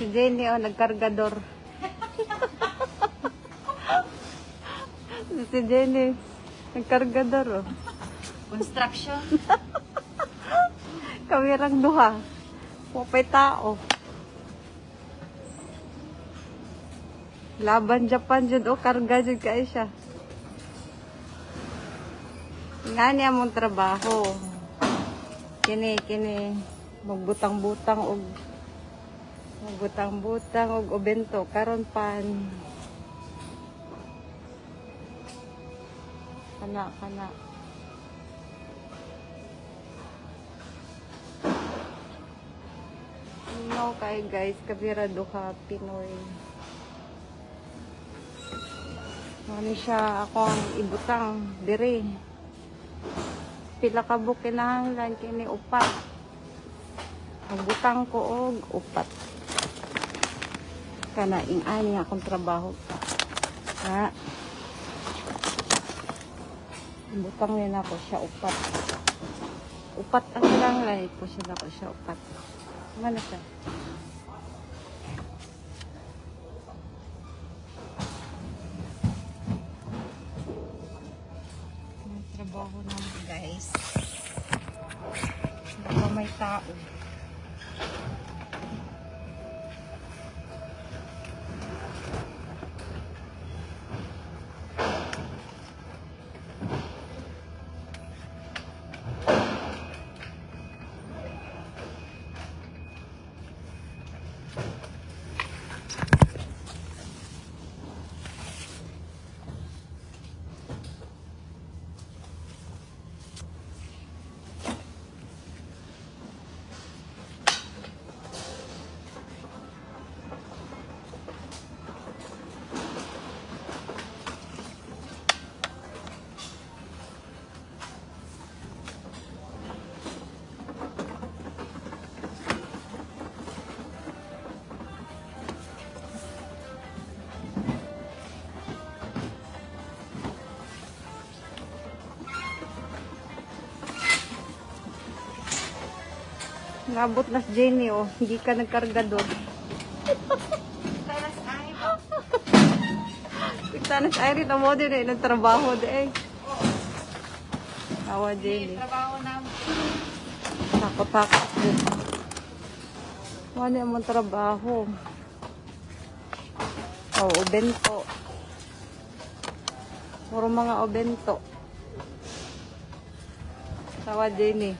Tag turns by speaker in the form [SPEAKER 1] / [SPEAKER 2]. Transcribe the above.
[SPEAKER 1] Si Jenny, oh, nagkargador. si Jenny, nagkargador, oh.
[SPEAKER 2] Construction.
[SPEAKER 1] Kawirang duha. Pupay tao. Laban Japan jud o karga jud kay siya. Nga niya mong trabaho. Kini kini magbutang-butang og magbutang-butang og obento karon pan. Kana kana. No kay guys, kabira duha Pinoy. Ano siya ako ang ibutang dire. Pila ka buok kinahanglan kini upat. Ang butang ko og upat. Kana ing ani akong trabaho pa. Ha? Ang butang nila ko siya upat. Upat ang kinahanglan ko siya ko siya upat. Ano siya? May trabaho naman guys. Baka may tao. Nabot na si Jenny oh. Hindi ka nagkarga doon.
[SPEAKER 2] Talas ay.
[SPEAKER 1] Tigtanas ay rin mo din eh. Nagtrabaho din eh. Awa Jenny.
[SPEAKER 2] Trabaho namin.
[SPEAKER 1] Takot-takot din. Yung mong trabaho? Oh, obento. Puro mga obento. Tawa eh.